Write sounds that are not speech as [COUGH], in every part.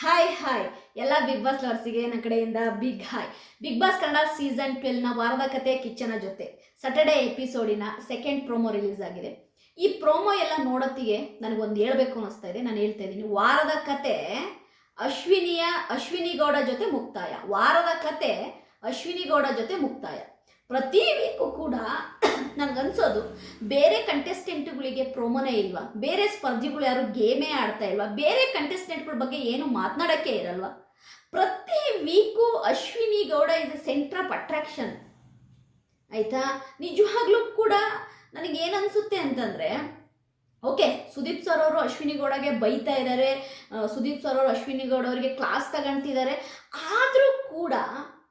Hi hi ಎಲ್ಲ big boss ಲವರ್ಸಿಗೆ ನನ್ನ ಕಡೆಯಿಂದ big hi big boss Kannada season ಟ್ವೆಲ್ನ ವಾರದ ಕತೆ ಕಿಚ್ಚನ ಜೊತೆ. ಸಟರ್ಡೆ ಎಪಿಸೋಡಿನ ಸೆಕೆಂಡ್ ಪ್ರೋಮೋ ರಿಲೀಸ್ ಆಗಿದೆ. ಈ ಪ್ರೋಮೋ ಎಲ್ಲ ನೋಡೋತ್ತಿಗೆ ನನಗೊಂದು ಹೇಳ್ಬೇಕು ಅನ್ನಿಸ್ತಾ ಇದೆ. ನಾನು ಹೇಳ್ತಾ ಇದ್ದೀನಿ. ವಾರದ ಕತೆ ಅಶ್ವಿನಿಯ, ಅಶ್ವಿನಿ ಗೌಡ ಜೊತೆ ಮುಕ್ತಾಯ. ವಾರದ ಕತೆ ಅಶ್ವಿನಿ ಗೌಡ ಜೊತೆ ಮುಕ್ತಾಯ. ಪ್ರತಿ ವೀಕು ಕೂಡ ನನಗನ್ಸೋದು ಬೇರೆ ಕಂಟೆಸ್ಟೆಂಟ್ಗಳಿಗೆ ಪ್ರೋಮೋನೇ ಇಲ್ವಾ? ಬೇರೆ ಸ್ಪರ್ಧಿಗಳು ಯಾರು ಗೇಮೇ ಆಡ್ತಾ ಇಲ್ವಾ? ಬೇರೆ ಕಂಟೆಸ್ಟೆಂಟ್ಗಳ ಬಗ್ಗೆ ಏನು ಮಾತನಾಡೋಕ್ಕೆ ಇರಲ್ವಾ? ಪ್ರತಿ week Ashwini Gowda is a centre of attraction ಆಯಿತಾ? ನಿಜವಾಗ್ಲೂ ಕೂಡ ನನಗೇನನ್ಸುತ್ತೆ ಅಂತಂದರೆ, ಓಕೆ, ಸುದೀಪ್ ಸರ್ ಅವರು ಅಶ್ವಿನಿ ಗೌಡಗೆ ಬೈತಾ ಇದ್ದಾರೆ ಸುದೀಪ್ ಸರ್ ಅವರು ಅಶ್ವಿನಿ ಗೌಡ ಅವರಿಗೆ ಕ್ಲಾಸ್ ತಗೊಂತಿದ್ದಾರೆ ಆದರೂ ಕೂಡ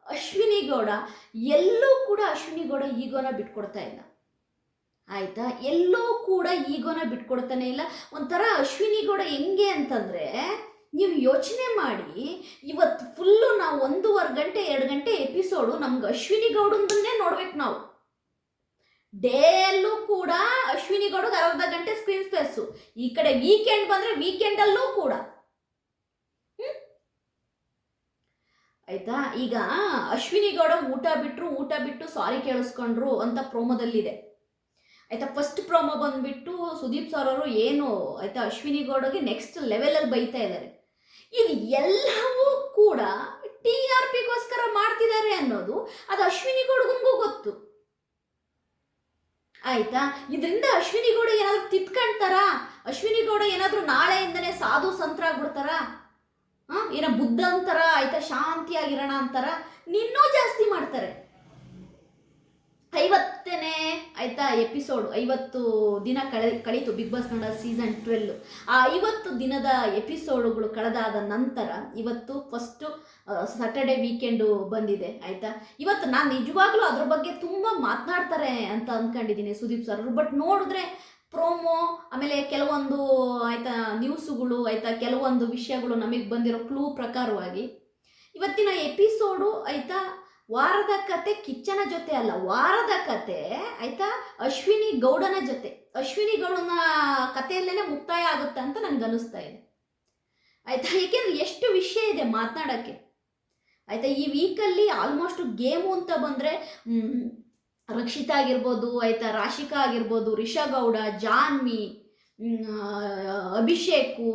ಅಶ್ವಿನಿ ಗೌಡ, ಎಲ್ಲೂ ಕೂಡ ಅಶ್ವಿನಿ ಗೌಡ ಈಗೋನ ಬಿಟ್ಕೊಡ್ತಾ ಇಲ್ಲ. ಆಯ್ತಾ? ಎಲ್ಲೂ ಕೂಡ ಈಗೋನ ಬಿಟ್ಕೊಡ್ತಾನೆ ಇಲ್ಲ. ಒಂಥರ ಅಶ್ವಿನಿ ಗೌಡ ಹೆಂಗೆ ಅಂತಂದರೆ, ನೀವು ಯೋಚನೆ ಮಾಡಿ ಇವತ್ತು ಫುಲ್ಲು ನಾವು ಒಂದೂವರೆ ಗಂಟೆ, ಎರಡು ಗಂಟೆ ಎಪಿಸೋಡು ನಮ್ಗೆ ಅಶ್ವಿನಿ ಗೌಡಂದನ್ನೇ ನೋಡ್ಬೇಕು ನಾವು. ಡೇಲ್ಲೂ ಕೂಡ ಅಶ್ವಿನಿ ಗೌಡಗೆ ಅರ್ಧ ಗಂಟೆ ಸ್ಕ್ರೀನ್ ಸ್ಪೇಸು ಈ ಕಡೆ ವೀಕೆಂಡ್ ಬಂದರೆ ವೀಕೆಂಡಲ್ಲೂ ಕೂಡ. ಆಯ್ತಾ? ಈಗ ಅಶ್ವಿನಿ ಗೌಡ ಊಟ ಬಿಟ್ಟರು ಊಟ ಬಿಟ್ಟು ಸಾರಿ ಕೇಳಿಸ್ಕೊಂಡ್ರು ಅಂತ ಪ್ರೋಮೋದಲ್ಲಿದೆ. ಆಯ್ತಾ ಫಸ್ಟ್ ಪ್ರೋಮೋ ಬಂದ್ಬಿಟ್ಟು ಸುದೀಪ್ ಸರ್ ಅವರು ಏನು, ಆಯ್ತಾ, ಅಶ್ವಿನಿ ಗೌಡಗೆ ನೆಕ್ಸ್ಟ್ ಲೆವೆಲಲ್ಲಿ ಬೈತಾ ಇದ್ದಾರೆ. ಇದು ಎಲ್ಲವೂ ಕೂಡ ಟಿ ಆರ್ ಪಿಗೋಸ್ಕರ ಮಾಡ್ತಿದ್ದಾರೆ ಅನ್ನೋದು ಅದು ಅಶ್ವಿನಿ ಗೌಡಗೂ ಗೊತ್ತು. ಆಯ್ತಾ? ಇದರಿಂದ ಅಶ್ವಿನಿ ಗೌಡ ಏನಾದ್ರು ತಿತ್ಕೊಂತಾರಾ ಅಶ್ವಿನಿ ಗೌಡ ಏನಾದ್ರು ನಾಳೆಯಿಂದನೇ ಸಾಧು ಸಂತರಾಗ್ಬಿಡ್ತಾರ ಹಾ ಏನೋ ಬುದ್ಧ ಅಂತಾರ, ಆಯ್ತಾ, ಶಾಂತಿಯಾಗಿರೋಣ ಅಂತಾರ, ನಿನ್ನೂ ಜಾಸ್ತಿ ಮಾಡ್ತಾರೆ. ಐವತ್ತನೇ, ಆಯ್ತಾ, ಎಪಿಸೋಡ್, ಐವತ್ತು ದಿನ ಕಳೆ, ಕಳೀತು big boss Kannada season twelve ಆ ಐವತ್ತು ದಿನದ ಎಪಿಸೋಡುಗಳು ಕಳೆದಾದ ನಂತರ, ಇವತ್ತು ಫಸ್ಟು ಸ್ಯಾಟರ್ಡೆ ವೀಕೆಂಡು ಬಂದಿದೆ, ಆಯಿತಾ. ಇವತ್ತು ನಾನು ನಿಜವಾಗ್ಲೂ ಅದ್ರ ಬಗ್ಗೆ ತುಂಬ ಮಾತನಾಡ್ತಾರೆ ಅಂತ ಅಂದ್ಕೊಂಡಿದ್ದೀನಿ ಸುದೀಪ್ ಸರ್ ಬಟ್ ನೋಡಿದ್ರೆ, ಪ್ರೋಮೋ ಆಮೇಲೆ ಕೆಲವೊಂದು ಆಯಿತಾ ನ್ಯೂಸುಗಳು ಆಯಿತಾ ಕೆಲವೊಂದು ವಿಷಯಗಳು ನಮಗೆ ಬಂದಿರೋ ಕ್ಲೂ ಪ್ರಕಾರವಾಗಿ ಇವತ್ತಿನ ಎಪಿಸೋಡು ಆಯಿತಾ ವಾರದ ಕತೆ ಕಿಚ್ಚನ ಜೊತೆ ಅಲ್ಲ, ವಾರದ ಕತೆ ಆಯಿತಾ ಅಶ್ವಿನಿ ಗೌಡನ ಜೊತೆ. ಅಶ್ವಿನಿ ಗೌಡನ ಕಥೆಯಲ್ಲೇ ಮುಕ್ತಾಯ ಆಗುತ್ತೆ ಅಂತ ನನಗೆ ಅನಿಸ್ತಾ ಇದೆ. ಆಯಿತಾ, ಏಕೆಂದ್ರೆ ಎಷ್ಟು ವಿಷಯ ಇದೆ ಮಾತನಾಡೋಕ್ಕೆ. ಆಯಿತಾ, ಈ ವೀಕಲ್ಲಿ ಆಲ್ಮೋಸ್ಟ್ ಗೇಮು ಅಂತ ಬಂದರೆ ರಕ್ಷಿತಾ ಆಗಿರ್ಬೋದು ಆಯಿತಾ ರಾಶಿಕಾ ಆಗಿರ್ಬೋದು ರಿಷಗೌಡ ಜಾನ್ವಿ ಮ್, ಆ, ಅಭಿಷೇಕು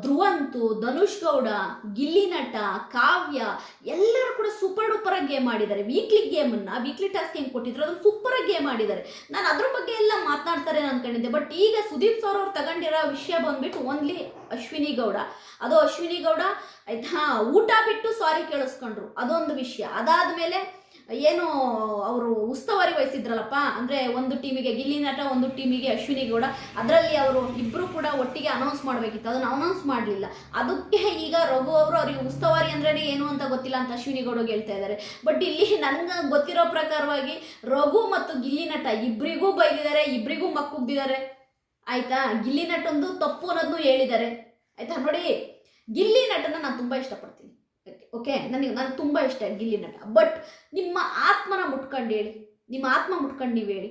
ಧ್ರುವಂತು ಧನುಷ್ ಗೌಡ ಗಿಲ್ಲಿ ನಟ ಕಾವ್ಯ ಎಲ್ಲರೂ ಕೂಡ ಸೂಪರ್ ಡೂಪರ್ ಗೇಮ್ ಆಡಿದ್ದಾರೆ. ವೀಕ್ಲಿ ಗೇಮನ್ನು ವೀಕ್ಲಿ ಟಾಸ್ಕ್ ಏನು ಕೊಟ್ಟಿದ್ರು ಅದನ್ನು ಸೂಪರ್ ಗೇಮ್ ಆಡಿದ್ದಾರೆ. ನಾನು ಅದ್ರ ಬಗ್ಗೆ ಎಲ್ಲ ಮಾತನಾಡ್ತಾರೆ ಅನ್ಕೊಂಡಿದ್ದೆ ಬಟ್ ಈಗ ಸುದೀಪ್ ಸರ್ ಅವ್ರು ತಗೊಂಡಿರೋ ವಿಷಯ ಬಂದ್ಬಿಟ್ಟು ಓನ್ಲಿ ಅಶ್ವಿನಿ ಗೌಡ. ಅದು ಅಶ್ವಿನಿ ಗೌಡ ಆಯ್ತಾ ಊಟ ಬಿಟ್ಟು ಸಾರಿ ಕೇಳಿಸ್ಕೊಂಡ್ರು. ಅದೊಂದು ವಿಷಯ. ಅದಾದಮೇಲೆ ಏನು ಅವರು ಉಸ್ತುವಾರಿ ವಹಿಸಿದ್ರಲ್ಲಪ್ಪ, ಅಂದರೆ ಒಂದು ಟೀಮಿಗೆ ಗಿಲ್ಲಿ ನಟ, ಒಂದು ಟೀಮಿಗೆ ಅಶ್ವಿನಿ ಗೌಡ, ಅದರಲ್ಲಿ ಅವರು ಇಬ್ಬರು ಕೂಡ ಒಟ್ಟಿಗೆ ಅನೌನ್ಸ್ ಮಾಡಬೇಕಿತ್ತು. ಅದನ್ನು ಅನೌನ್ಸ್ ಮಾಡಲಿಲ್ಲ. ಅದಕ್ಕೆ ಈಗ ರಘು ಅವರು ಅವರಿಗೆ ಉಸ್ತುವಾರಿ ಅಂದ್ರೆ ಏನು ಅಂತ ಗೊತ್ತಿಲ್ಲ ಅಂತ ಅಶ್ವಿನಿ ಗೌಡಗೆ ಹೇಳ್ತಾ ಇದ್ದಾರೆ ಬಟ್ ಇಲ್ಲಿ ನನಗೆ ಗೊತ್ತಿರೋ ಪ್ರಕಾರವಾಗಿ ರಘು ಮತ್ತು ಗಿಲ್ಲಿ ನಟ ಇಬ್ಬರಿಗೂ ಬೈದಿದ್ದಾರೆ ಇಬ್ಬರಿಗೂ ಮಕ್ಕುಗ್ದಿದ್ದಾರೆ. ಆಯ್ತಾ? ಗಿಲ್ಲಿ ನಟೊಂದು ತಪ್ಪು ಅನ್ನೋದನ್ನು ಹೇಳಿದ್ದಾರೆ. ಆಯ್ತಾ ನೋಡಿ? ಗಿಲ್ಲಿ ನಟನ ನಾನು ತುಂಬ ಇಷ್ಟಪಡ್ತೀನಿ. ಓಕೆ ನನಗೆ ನಾನು ತುಂಬ ಇಷ್ಟ ಗಿಲ್ಲಿ ನಟ ಬಟ್ ನಿಮ್ಮ ಆತ್ಮನ ಮುಟ್ಕೊಂಡು ಹೇಳಿ. ನಿಮ್ಮ ಆತ್ಮ ಮುಟ್ಕೊಂಡು ನೀವು ಹೇಳಿ.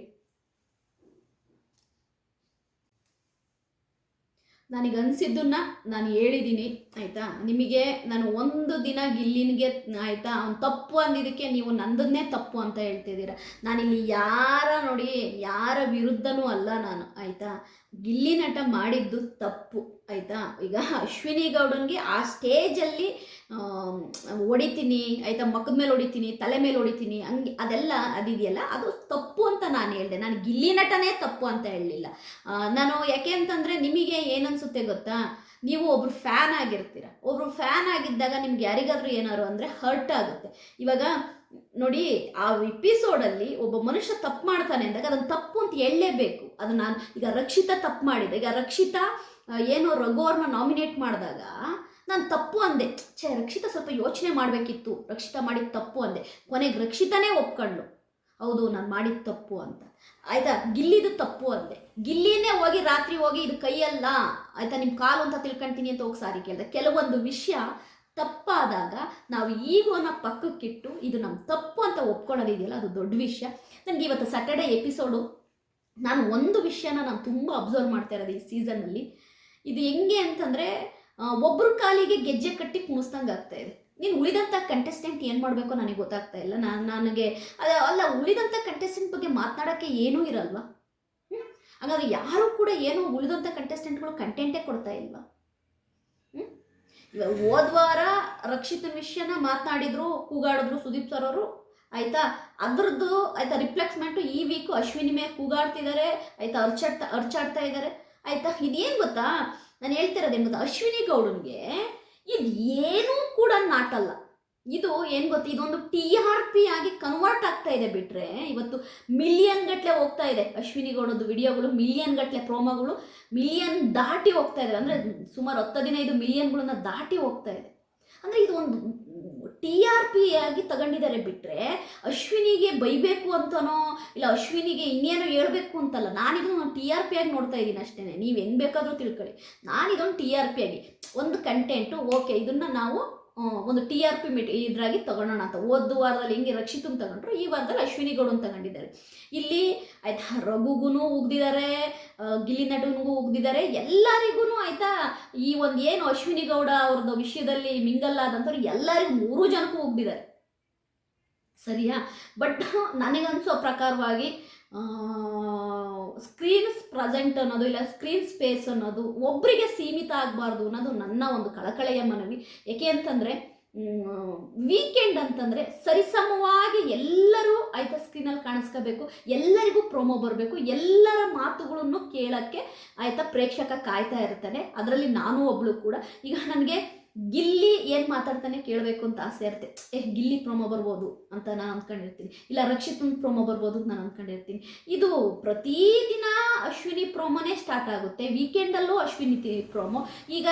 ನನಗೆ ಅನಿಸಿದ್ದನ್ನ ನಾನು ಹೇಳಿದ್ದೀನಿ ಆಯಿತಾ? ನಿಮಗೆ ನಾನು ಒಂದು ದಿನ ಗಿಲ್ಲಿನಿಗೆ ಆಯಿತಾ? ಅವ್ನು ತಪ್ಪು ಅಂದಿದ್ದಕ್ಕೆ ನೀವು ನಂದನ್ನೇ ತಪ್ಪು ಅಂತ ಹೇಳ್ತಿದ್ದೀರ. ನಾನಿಲ್ಲಿ ಯಾರ ನೋಡಿ, ಯಾರ ವಿರುದ್ಧನೂ ಅಲ್ಲ ನಾನು, ಆಯಿತಾ? ಗಿಲ್ಲಿ ನಟ ಮಾಡಿದ್ದು ತಪ್ಪು, ಆಯಿತಾ? ಈಗ ಅಶ್ವಿನಿ ಗೌಡನ್ಗೆ ಆ ಸ್ಟೇಜಲ್ಲಿ ಹೊಡಿತೀನಿ, ಆಯಿತಾ? ಮಕ್ಕದ ಮೇಲೆ ಹೊಡಿತೀನಿ, ತಲೆ ಮೇಲೆ ಹೊಡಿತೀನಿ, ಹಂಗೆ ಅದೆಲ್ಲ ಅದಿದೆಯಲ್ಲ? ಅದು ತಪ್ಪು ನಾನು ಹೇಳಿದೆ. ನಾನು ಗಿಲ್ಲಿ ನಟನೇ ತಪ್ಪು ಅಂತ ಹೇಳಲಿಲ್ಲ. ನಾನು ಯಾಕೆ ಅಂತಂದರೆ ನಿಮಗೆ ಏನನ್ಸುತ್ತೆ ಗೊತ್ತಾ? ನೀವು ಒಬ್ರು ಫ್ಯಾನ್ ಆಗಿರ್ತೀರ. ಒಬ್ರು ಫ್ಯಾನ್ ಆಗಿದ್ದಾಗ ನಿಮ್ಗೆ ಯಾರಿಗಾದ್ರೂ ಏನಾರು ಅಂದರೆ ಹರ್ಟ್ ಆಗುತ್ತೆ. ಇವಾಗ ನೋಡಿ, ಆ ಎಪಿಸೋಡಲ್ಲಿ ಒಬ್ಬ ಮನುಷ್ಯ ತಪ್ಪು ಮಾಡ್ತಾನೆ ಅಂದಾಗ ಅದನ್ನು ತಪ್ಪು ಅಂತ ಹೇಳಲೇಬೇಕು. ಅದು ನಾನು ಈಗ ರಕ್ಷಿತಾ ತಪ್ಪು ಮಾಡಿದೆ. ಈಗ ರಕ್ಷಿತಾ ಏನು ರಘು ಅವ್ರನ್ನ ನಾಮಿನೇಟ್ ಮಾಡಿದಾಗ ನಾನು ತಪ್ಪು ಅಂದೆ. ಛೇ, ರಕ್ಷಿತಾ ಸ್ವಲ್ಪ ಯೋಚನೆ ಮಾಡಬೇಕಿತ್ತು. ರಕ್ಷಿತಾ ಮಾಡಿದ ತಪ್ಪು ಅಂದೆ. ಕೊನೆಗೆ ರಕ್ಷಿತಾನೇ ಒಪ್ಕೊಂಡ್ಳು. ಹೌದು, ನಾನು ಮಾಡಿದ ತಪ್ಪು ಅಂತ. ಆಯಿತಾ? ಗಿಲ್ಲಿದು ತಪ್ಪು ಅಂದೆ ಗಿಲ್ಲಿನೇ ಹೋಗಿ ರಾತ್ರಿ ಹೋಗಿ ಇದು ಕೈಯಲ್ಲ. ಆಯಿತಾ? ನಿಮ್ಮ ಕಾಲು ಅಂತ ತಿಳ್ಕೊಂತೀನಿ ಅಂತ ಹೋಗಿ ಸಾರಿ ಕೇಳಿದೆ. ಕೆಲವೊಂದು ವಿಷಯ ತಪ್ಪಾದಾಗ ನಾವು ಈಗೋನ ಪಕ್ಕಕ್ಕಿಟ್ಟು ಇದು ನಮ್ಮ ತಪ್ಪು ಅಂತ ಒಪ್ಕೊಳ್ಳೋದಿದೆಯಲ್ಲ ಅದು ದೊಡ್ಡ ವಿಷಯ. ನನಗೆ ಇವತ್ತು ಸ್ಯಾಟರ್ಡೆ ಎಪಿಸೋಡು ನಾನು ಒಂದು ವಿಷಯನ ನಾನು ತುಂಬ ಅಬ್ಸರ್ವ್ ಮಾಡ್ತಾ ಇರೋದು ಈ ಸೀಸನ್ನಲ್ಲಿ ಇದು ಹೆಂಗೆ ಅಂತಂದರೆ ಒಬ್ಬರು ಕಾಲಿಗೆ ಗೆಜ್ಜೆ ಕಟ್ಟಿ ಕುಣಿಸ್ದಂಗೆ ಆಗ್ತಾ ಇದೆ. ನೀನು ಉಳಿದಂಥ ಕಂಟೆಸ್ಟೆಂಟ್ ಏನು ಮಾಡಬೇಕು ನನಗೆ ಗೊತ್ತಾಗ್ತಾ ಇಲ್ಲ. ನಾನು, ನನಗೆ, ಅದ, ಅಲ್ಲ ಉಳಿದಂಥ ಕಂಟೆಸ್ಟೆಂಟ್ ಬಗ್ಗೆ ಮಾತನಾಡೋಕ್ಕೆ ಏನೂ ಇರಲ್ವಾ? ಹಾಗಾದ್ರೆ ಯಾರು ಕೂಡ ಏನು ಉಳಿದಂಥ ಕಂಟೆಸ್ಟೆಂಟ್ಗಳು ಕಂಟೆಂಟೇ ಕೊಡ್ತಾ ಇಲ್ವಾ? ಹ್ಞೂ ಇವಾಗ ರಕ್ಷಿತ ವಿಷಯನ ಮಾತನಾಡಿದ್ರು, ಕೂಗಾಡಿದ್ರು ಸುದೀಪ್ ಸರ್ ಅವರು. ಆಯಿತಾ? ಅದ್ರದ್ದು, ಆಯಿತಾ ರಿಫ್ಲೆಕ್ಸ್ಮೆಂಟು ಈ ವೀಕು ಅಶ್ವಿನಿ ಮೇಲೆ ಕೂಗಾಡ್ತಿದ್ದಾರೆ ಆಯಿತಾ, ಅರ್ಚಾಡ್ತಾ ಅರ್ಚಾಡ್ತಾ ಇದ್ದಾರೆ ಆಯಿತಾ? ಇದೇನು ಗೊತ್ತಾ? ನಾನು ಹೇಳ್ತಿರೋದೇನು ಗೊತ್ತಾ? ಅಶ್ವಿನಿ ಗೌಡನ್ಗೆ ಇದು ಏನೂ ಕೂಡ ನಾಟಲ್ಲ. ಇದು ಏನು ಗೊತ್ತು, ಇದೊಂದು ಟಿ ಆರ್ ಪಿ ಆಗಿ ಕನ್ವರ್ಟ್ ಆಗ್ತಾ ಇದೆ ಬಿಟ್ರೆ, ಇವತ್ತು ಮಿಲಿಯನ್ ಗಟ್ಟಲೆ ಹೋಗ್ತಾ ಇದೆ. ಅಶ್ವಿನಿ ಗೌಡದ್ದು ವಿಡಿಯೋಗಳು ಮಿಲಿಯನ್ ಗಟ್ಟಲೆ ಪ್ರೋಮೋಗಳು ಮಿಲಿಯನ್ ದಾಟಿ ಹೋಗ್ತಾ ಇದೆ. ಅಂದರೆ ಸುಮಾರು ಹತ್ತು ಹದಿನೈದು ಮಿಲಿಯನ್ಗಳನ್ನ ದಾಟಿ ಹೋಗ್ತಾ ಇದೆ. ಅಂದರೆ ಇದು ಒಂದು ಟಿ ಆರ್ ಪಿ ಆಗಿ ತಗೊಂಡಿದ್ದಾರೆ ಬಿಟ್ಟರೆ ಅಶ್ವಿನಿಗೆ ಬೈಬೇಕು ಅಂತನೋ, ಇಲ್ಲ ಅಶ್ವಿನಿಗೆ ಇನ್ನೇನೋ ಹೇಳಬೇಕು ಅಂತಲ್ಲ ನಾನಿದನ್ನು ಟಿ ಆರ್ ಪಿ ಆಗಿ ನೋಡ್ತಾ ಇದ್ದೀನಿ ಅಷ್ಟೇ ನೀವು ಹೆಂಗೆ ಬೇಕಾದರೂ ತಿಳ್ಕೊಳ್ಳಿ. ನಾನಿದೊಂದು ಟಿ ಆರ್ ಪಿ ಆಗಿ, ಒಂದು ಕಂಟೆಂಟು ಓಕೆ ಇದನ್ನು ನಾವು ಒಂದು ಟಿ ಆರ್ ಪಿ ಮಿಟ್ ಇದ್ರಾಗಿ ತಗೊಳ್ಳೋಣ ಅಂತ. ಓದ್ ವಾರದಲ್ಲಿ ಹೆಂಗೆ ರಕ್ಷಿತಂಗ್ ತಗೊಂಡ್ರು, ಈ ವಾರದಲ್ಲಿ ಅಶ್ವಿನಿ ಗೌಡನ್ ತಗೊಂಡಿದ್ದಾರೆ. ಇಲ್ಲಿ ಆಯ್ತಾ ರಘುಗೂ ಉಗ್ದಿದ್ದಾರೆ ಗಿಲ್ಲಿ ನಟನಿಗೂ ಉಗ್ದಿದ್ದಾರೆ ಎಲ್ಲರಿಗೂ ಆಯ್ತಾ, ಈ ಒಂದು ಏನು ಅಶ್ವಿನಿ ಗೌಡ ಅವ್ರದ್ದು ವಿಷಯದಲ್ಲಿ ಮಿಂಗಲ್ ಆದಂಥವ್ರು ಎಲ್ಲರಿಗೂ ಮೂರು ಜನಕ್ಕೂ ಉಗ್ದಿದ್ದಾರೆ. ಸರಿಯಾ? ಬಟ್ [LAUGHS] ನನಗನ್ಸೋ ಪ್ರಕಾರವಾಗಿ ಸ್ಕ್ರೀನ್ಸ್ ಪ್ರೆಸೆಂಟ್ ಅನ್ನೋದು ಇಲ್ಲ ಸ್ಕ್ರೀನ್ ಸ್ಪೇಸ್ ಅನ್ನೋದು ಒಬ್ಬರಿಗೆ ಸೀಮಿತ ಆಗಬಾರ್ದು ಅನ್ನೋದು ನನ್ನ ಒಂದು ಕಳಕಳೆಯ ಮನವಿ. ಏಕೆ ಅಂತಂದರೆ ವೀಕೆಂಡ್ ಅಂತಂದರೆ ಸರಿಸಮವಾಗಿ ಎಲ್ಲರೂ ಆಯ್ತಾ ಸ್ಕ್ರೀನಲ್ಲಿ ಕಾಣಿಸ್ಕೋಬೇಕು, ಎಲ್ಲರಿಗೂ ಪ್ರೊಮೋ ಬರಬೇಕು, ಎಲ್ಲರ ಮಾತುಗಳನ್ನು ಕೇಳೋಕ್ಕೆ ಆಯಿತಾ ಪ್ರೇಕ್ಷಕ ಕಾಯ್ತಾ ಇರ್ತಾನೆ. ಅದರಲ್ಲಿ ನಾನು ಒಬ್ಬಳು ಕೂಡ. ಈಗ ನನಗೆ ಗಿಲ್ಲಿ ಏನು ಮಾತಾಡ್ತಾನೆ ಕೇಳಬೇಕು ಅಂತ ಆಸೆ ಇರುತ್ತೆ. ಏ, ಗಿಲ್ಲಿ ಪ್ರೊಮೋ ಬರ್ಬೋದು ಅಂತ ನಾನು ಅಂದ್ಕೊಂಡಿರ್ತೀನಿ ಇಲ್ಲ ರಕ್ಷಿತ್ ಪ್ರೊಮೋ ಬರ್ಬೋದು ಅಂತ ನಾನು ಅಂದ್ಕೊಂಡಿರ್ತೀನಿ ಇದು ಪ್ರತಿದಿನ ಅಶ್ವಿನಿ ಪ್ರೋಮೋನೇ ಸ್ಟಾರ್ಟ್ ಆಗುತ್ತೆ. ವೀಕೆಂಡಲ್ಲೂ ಅಶ್ವಿನಿ ಪ್ರೊಮೋ ಈಗ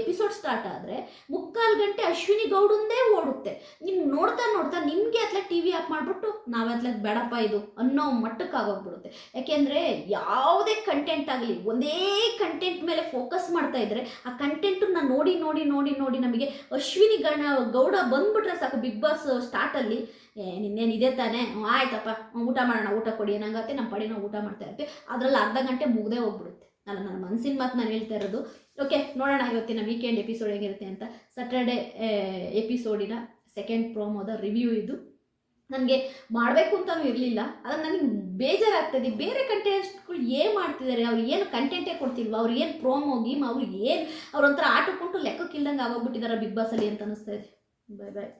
ಎಪಿಸೋಡ್ ಸ್ಟಾರ್ಟ್ ಆದರೆ ಮುಕ್ಕಾಲು ಗಂಟೆ ಅಶ್ವಿನಿ ಗೌಡಂದೇ ಓಡುತ್ತೆ. ನೀವು ನೋಡ್ತಾ ನೋಡ್ತಾ ನಿಮಗೆ ಅತ್ಲ ಟಿ ವಿ ಆಫ್ ಮಾಡಿಬಿಟ್ಟು ನಾವತ್ಲ ಬೇಡಪ್ಪ ಇದು ಅನ್ನೋ ಮಟ್ಟಕ್ಕೆ ಆಗೋಗ್ಬಿಡುತ್ತೆ. ಯಾಕೆಂದರೆ ಯಾವುದೇ ಕಂಟೆಂಟ್ ಆಗಲಿ, ಒಂದೇ ಕಂಟೆಂಟ್ ಮೇಲೆ ಫೋಕಸ್ ಮಾಡ್ತಾ ಇದ್ರೆ ಆ ಕಂಟೆಂಟನ್ನ ನೋಡಿ ನೋಡಿ ನೋಡಿ ನೋಡಿ ನಮಗೆ ಅಶ್ವಿನಿ ಗಣ ಗೌಡ ಬಂದ್ಬಿಟ್ರೆ ಸಾಕು ಬಿಗ್ ಬಾಸ್ ಸ್ಟಾರ್ಟಲ್ಲಿ ಏ, ನಿನ್ನೇನು ಇದೆ ತಾನೇ? ಆಯ್ತಪ್ಪ. ಊಟ ಮಾಡೋಣ, ಊಟ ಕೊಡಿ ಏನಾಗತ್ತೆ ನಮ್ಮ ಪಡಿ ನಾವು ಊಟ ಮಾಡ್ತಾ ಇರ್ತೀವಿ. ಅದರಲ್ಲಿ ಅರ್ಧ ಗಂಟೆ ಮುಗ್ದೇ ಹೋಗ್ಬಿಡುತ್ತೆ. ಅಲ್ಲ ನನ್ನ ಮನಸ್ಸಿನ ಮಾತು ನಾನು ಹೇಳ್ತಾ ಇರೋದು. ಓಕೆ ನೋಡೋಣ ಇವತ್ತಿನ ವೀಕೆಂಡ್ ಎಪಿಸೋಡ್ ಹೇಗಿರುತ್ತೆ ಅಂತ. ಸ್ಯಾಟರ್ಡೆ ಎಪಿಸೋಡಿನ ಸೆಕೆಂಡ್ ಪ್ರೋಮೋದ ರಿವ್ಯೂ ಇದು. ನನಗೆ ಮಾಡಬೇಕು ಅಂತಲೂ ಇರಲಿಲ್ಲ. ಆದರೆ ನನಗೆ ಬೇಜಾರಾಗ್ತದೆ. ಬೇರೆ ಕಂಟೆಂಟ್ಗಳು ಏನು ಮಾಡ್ತಿದ್ದಾರೆ ಅವ್ರು ಏನು ಕಂಟೆಂಟೇ ಕೊಡ್ತಿಲ್ವ? ಅವ್ರು ಏನು ಪ್ರೋಮೋ ಗೀಮ್ ಅವ್ರಿಗೆ ಏನು? ಅವ್ರೊಂಥರ ಆಟಕ್ಕುಂಟು ಲೆಕ್ಕಕ್ಕಿಲ್ದಂಗೆ ಆಗೋಗ್ಬಿಟ್ಟಿದ್ದಾರೆ ಬಿಗ್ ಬಾಸಲ್ಲಿ ಅಂತ ಅನ್ನಿಸ್ತಾ ಇದೆ. ಬಾಯ್ ಬಾಯ್